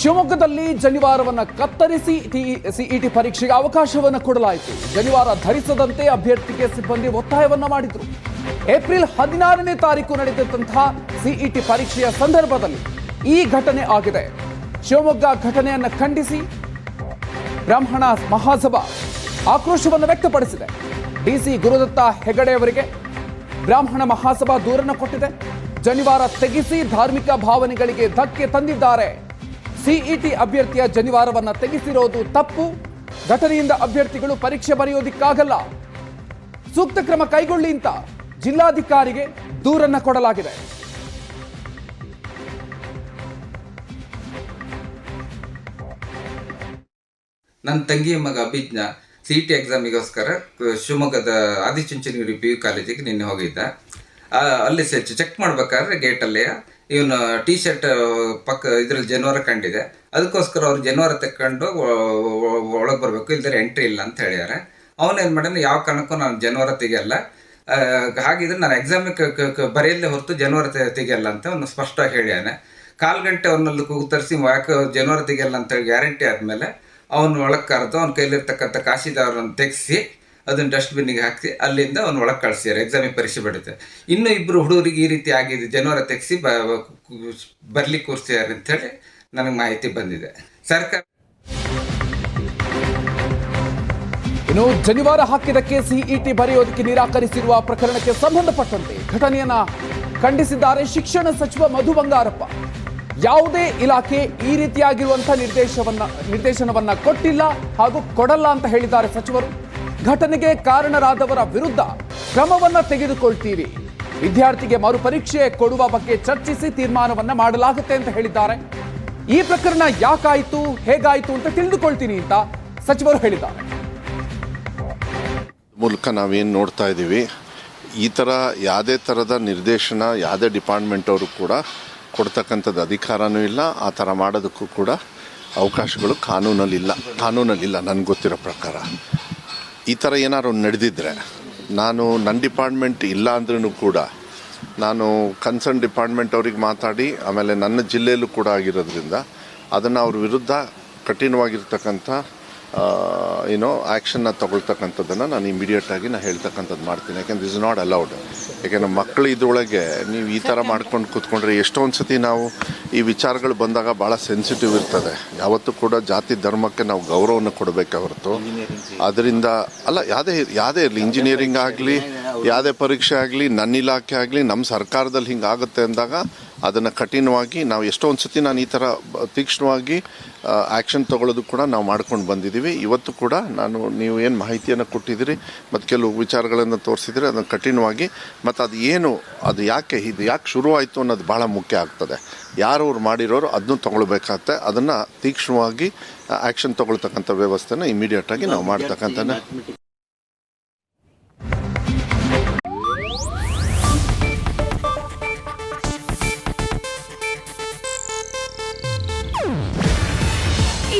ಶಿವಮೊಗ್ಗದಲ್ಲಿ ಜನಿವಾರವನ್ನು ಕತ್ತರಿಸಿ ಸಿಇಟಿ ಪರೀಕ್ಷೆಗೆ ಅವಕಾಶವನ್ನು ಕೊಡಲಾಯಿತು. ಜನಿವಾರ ಧರಿಸದಂತೆ ಅಭ್ಯರ್ಥಿಗೆ ಸಿಬ್ಬಂದಿ ಒತ್ತಾಯವನ್ನು ಮಾಡಿದರು. ಏಪ್ರಿಲ್ ಹದಿನಾರನೇ ತಾರೀಕು ನಡೆದಿದ್ದಂತಹ ಸಿಇಟಿ ಪರೀಕ್ಷೆಯ ಸಂದರ್ಭದಲ್ಲಿ ಈ ಘಟನೆ ಆಗಿದೆ. ಶಿವಮೊಗ್ಗ ಘಟನೆಯನ್ನು ಖಂಡಿಸಿ ಬ್ರಾಹ್ಮಣ ಮಹಾಸಭಾ ಆಕ್ರೋಶವನ್ನು ವ್ಯಕ್ತಪಡಿಸಿದೆ. ಡಿಸಿ ಗುರುದತ್ತ ಹೆಗಡೆ ಅವರಿಗೆ ಬ್ರಾಹ್ಮಣ ಮಹಾಸಭಾ ದೂರನ್ನು ಕೊಟ್ಟಿದೆ. ಜನಿವಾರ ತೆಗೆಸಿ ಧಾರ್ಮಿಕ ಭಾವನೆಗಳಿಗೆ ಧಕ್ಕೆ ತಂದಿದ್ದಾರೆ. ಸಿಇಟಿ ಅಭ್ಯರ್ಥಿಯ ಜನಿವಾರವನ್ನು ತೆಗೆಸಿರೋದು ತಪ್ಪು. ಘಟನೆಯಿಂದ ಅಭ್ಯರ್ಥಿಗಳು ಪರೀಕ್ಷೆ ಬರೆಯೋದಿಕ್ಕಾಗಲ್ಲ. ಸೂಕ್ತ ಕ್ರಮ ಕೈಗೊಳ್ಳಿ ಅಂತ ಜಿಲ್ಲಾಧಿಕಾರಿಗೆ ದೂರನ್ನ ಕೊಡಲಾಗಿದೆ. ನನ್ನ ತಂಗಿಯ ಮಗ ಅಭಿಜ್ಞ ಸಿ ಟಿ ಎಕ್ಸಾಮಿಗೋಸ್ಕರ ಶಿವಮೊಗ್ಗದ ಆದಿಚುಂಚನಗಿರಿ ಪಿ ಯು ಕಾಲೇಜಿಗೆ ನಿನ್ನೆ ಹೋಗಿದ್ದ. ಅಲ್ಲಿ ಚೆಕ್ ಮಾಡ್ಬೇಕಾದ್ರೆ ಗೇಟಲ್ಲಿ ಇವನು ಟೀ ಶರ್ಟ್ ಪಕ್ಕ ಇದ್ರಲ್ಲಿ ಜನವರ ಕಂಡಿದೆ. ಅದಕ್ಕೋಸ್ಕರ ಅವ್ರು ಜನವರ ತಕ್ಕೊಂಡು ಒಳಗೆ ಬರಬೇಕು ಇಲ್ದರೆ ಎಂಟ್ರಿ ಇಲ್ಲ ಅಂತ ಹೇಳಿದ್ದಾರೆ ಅವನೇನು ಮಾಡ್ಯಾನ, ಯಾವ ಕಾರಣಕ್ಕೂ ನಾನು ಜನವರ ತೆಗಿಯಲ್ಲ. ಹಾಗಿದ್ರೆ ನಾನು ಎಕ್ಸಾಮಿಗೆ ಬರೆಯಲ್ಲೇ ಹೊರತು ಜನವರ ತೆಗಿಯಲ್ಲ ಅಂತ ಅವನು ಸ್ಪಷ್ಟವಾಗಿ ಹೇಳ್ಯಾನೆ. ಕಾಲು ಗಂಟೆ ಅವನಲ್ಲಿ ಕೂತರಿಸಿ ಯಾಕೆ ಜನವರ ತೆಗಿಯಲ್ಲ ಅಂತ ಗ್ಯಾರಂಟಿ ಆದಮೇಲೆ, ಅವನು ಒಳಗೆ ಕರೆದು ಅವನ ಕೈಲಿರ್ತಕ್ಕಂಥ ಕಾಶಿದಾರನ್ನು ತೆಗೆಸಿ ಅದನ್ನು ಡಸ್ಟ್ಬಿನ್ನಿಗೆ ಹಾಕಿ ಅಲ್ಲಿಂದ ಅವ್ನು ಒಳಗೆ ಕಳಿಸ್ಯಾರ ಎಕ್ಸಾಮಿಗೆ ಪರೀಕ್ಷೆ ಬಿಡುತ್ತೆ ಇನ್ನು ಇಬ್ಬರು ಹುಡುಗರಿಗೆ ಈ ರೀತಿ ಆಗಿದೆ, ಜನವರ ತೆಗೆಸಿ ಬ ಬರ್ಲಿಕ್ಕೆ ಕೂರಿಸ್ಯಾರ ಅಂತೇಳಿ ನನಗೆ ಮಾಹಿತಿ ಬಂದಿದೆ. ಸರ್ಕಾರ ಇನ್ನು ಜನಿವಾರ ಹಾಕಿದ್ದಕ್ಕೆ ಸಿಇಟಿ ಬರೆಯೋದಕ್ಕೆ ನಿರಾಕರಿಸಿರುವ ಪ್ರಕರಣಕ್ಕೆ ಸಂಬಂಧಪಟ್ಟಂತೆ ಘಟನೆಯನ್ನ ಖಂಡಿಸಿದ್ದಾರೆ ಶಿಕ್ಷಣ ಸಚಿವ ಮಧು ಬಂಗಾರಪ್ಪ. ಯಾವುದೇ ಇಲಾಖೆ ಈ ರೀತಿಯಾಗಿರುವಂತಹ ನಿರ್ದೇಶವನ್ನ, ನಿರ್ದೇಶನವನ್ನ ಕೊಟ್ಟಿಲ್ಲ ಹಾಗೂ ಕೊಡಲ್ಲ ಅಂತ ಹೇಳಿದ್ದಾರೆ ಸಚಿವರು. ಘಟನೆಗೆ ಕಾರಣರಾದವರ ವಿರುದ್ಧ ಕ್ರಮವನ್ನ ತೆಗೆದುಕೊಳ್ತೀರಿ. ವಿದ್ಯಾರ್ಥಿಗೆ ಮರುಪರೀಕ್ಷೆ ಕೊಡುವ ಬಗ್ಗೆ ಚರ್ಚಿಸಿ ತೀರ್ಮಾನವನ್ನ ಮಾಡಲಾಗುತ್ತೆ ಅಂತ ಹೇಳಿದ್ದಾರೆ. ಈ ಪ್ರಕರಣ ಯಾಕಾಯಿತು, ಹೇಗಾಯಿತು ಅಂತ ತಿಳಿದುಕೊಳ್ತೀನಿ ಅಂತ ಸಚಿವರು ಹೇಳಿದ್ದಾರೆ. ಮೂಲಕ ನಾವೇನು ನೋಡ್ತಾ ಇದ್ದೀವಿ, ಈ ಥರ ಯಾವುದೇ ಥರದ ನಿರ್ದೇಶನ, ಯಾವುದೇ ಡಿಪಾರ್ಟ್ಮೆಂಟ್ ಅವರು ಕೂಡ ಕೊಡ್ತಕ್ಕಂಥದ್ದು ಅಧಿಕಾರನೂ ಇಲ್ಲ, ಆ ಥರ ಮಾಡೋದಕ್ಕೂ ಕೂಡ ಅವಕಾಶಗಳು ಕಾನೂನಲ್ಲಿಲ್ಲ. ಕಾನೂನಲ್ಲಿಲ್ಲ, ನನಗೆ ಗೊತ್ತಿರೋ ಪ್ರಕಾರ. ಈ ಥರ ಏನಾದ್ರು ನಡೆದಿದ್ರೆ, ನಾನು ನನ್ನ ಡಿಪಾರ್ಟ್ಮೆಂಟ್ ಇಲ್ಲ ಅಂದ್ರೂ ಕೂಡ, ನಾನು ಕನ್ಸರ್ನ್ ಡಿಪಾರ್ಟ್ಮೆಂಟ್ ಅವ್ರಿಗೆ ಮಾತಾಡಿ, ಆಮೇಲೆ ನನ್ನ ಜಿಲ್ಲೆಯಲ್ಲೂ ಕೂಡ ಆಗಿರೋದ್ರಿಂದ, ಅದನ್ನು ಅವ್ರ ವಿರುದ್ಧ ಕಠಿಣವಾಗಿರ್ತಕ್ಕಂಥ ಏನೋ ಆ್ಯಕ್ಷನ್ನ ತಗೊಳ್ತಕ್ಕಂಥದ್ದನ್ನು ನಾನು ಇಮಿಡಿಯೇಟಾಗಿ ನಾನು ಹೇಳ್ತಕ್ಕಂಥದ್ದು ಮಾಡ್ತೀನಿ. ಯಾಕೆಂದ್ರೆ ಇಸ್ ನಾಟ್ ಅಲೌಡ್ ಯಾಕೆಂದ್ರೆ ಮಕ್ಕಳು ಇದ್ರೊಳಗೆ ನೀವು ಈ ಥರ ಮಾಡ್ಕೊಂಡು ಕೂತ್ಕೊಂಡ್ರೆ ಎಷ್ಟೊಂದು ಸತಿ ನಾವು ಈ ವಿಚಾರಗಳು ಬಂದಾಗ ಭಾಳ ಸೆನ್ಸಿಟಿವ್ ಇರ್ತದೆ. ಯಾವತ್ತೂ ಕೂಡ ಜಾತಿ ಧರ್ಮಕ್ಕೆ ನಾವು ಗೌರವವನ್ನು ಕೊಡಬೇಕೆ ಹೊರತು. ಅದರಿಂದ ಅಲ್ಲ ಯಾವುದೇ ಯಾವುದೇ ಇರಲಿ ಇಂಜಿನಿಯರಿಂಗ್ ಆಗಲಿ ಯಾವುದೇ ಪರೀಕ್ಷೆ ಆಗಲಿ ನನ್ನ ಇಲಾಖೆ ಆಗಲಿ ನಮ್ಮ ಸರ್ಕಾರದಲ್ಲಿ ಹಿಂಗಾಗುತ್ತೆ ಅಂದಾಗ ಅದನ್ನು ಕಠಿಣವಾಗಿ ನಾವು ಎಷ್ಟೊಂದು ಸತಿ ನಾನು ಈ ಥರ ತೀಕ್ಷ್ಣವಾಗಿ ಆ್ಯಕ್ಷನ್ ತಗೊಳ್ಳೋದು ಕೂಡ ನಾವು ಮಾಡ್ಕೊಂಡು ಬಂದಿದ್ದೀವಿ. ಇವತ್ತು ಕೂಡ ನಾನು ನೀವು ಏನು ಮಾಹಿತಿಯನ್ನು ಕೊಟ್ಟಿದ್ದೀರಿ ಮತ್ತು ಕೆಲವು ವಿಚಾರಗಳನ್ನು ತೋರಿಸಿದರೆ ಅದನ್ನು ಕಠಿಣವಾಗಿ ಮತ್ತು ಅದು ಏನು ಅದು ಯಾಕೆ ಇದು ಯಾಕೆ ಶುರುವಾಯಿತು ಅನ್ನೋದು ಭಾಳ ಮುಖ್ಯ ಆಗ್ತದೆ. ಯಾರು ಅವ್ರು ಮಾಡಿರೋರು ಅದನ್ನು ತೊಗೊಳ್ಬೇಕಾಗತ್ತೆ. ಅದನ್ನು ತೀಕ್ಷ್ಣವಾಗಿ ಆ್ಯಕ್ಷನ್ ತೊಗೊಳ್ತಕ್ಕಂಥ ವ್ಯವಸ್ಥೆನ ಇಮಿಡಿಯೇಟಾಗಿ ನಾವು ಮಾಡ್ತಕ್ಕಂಥ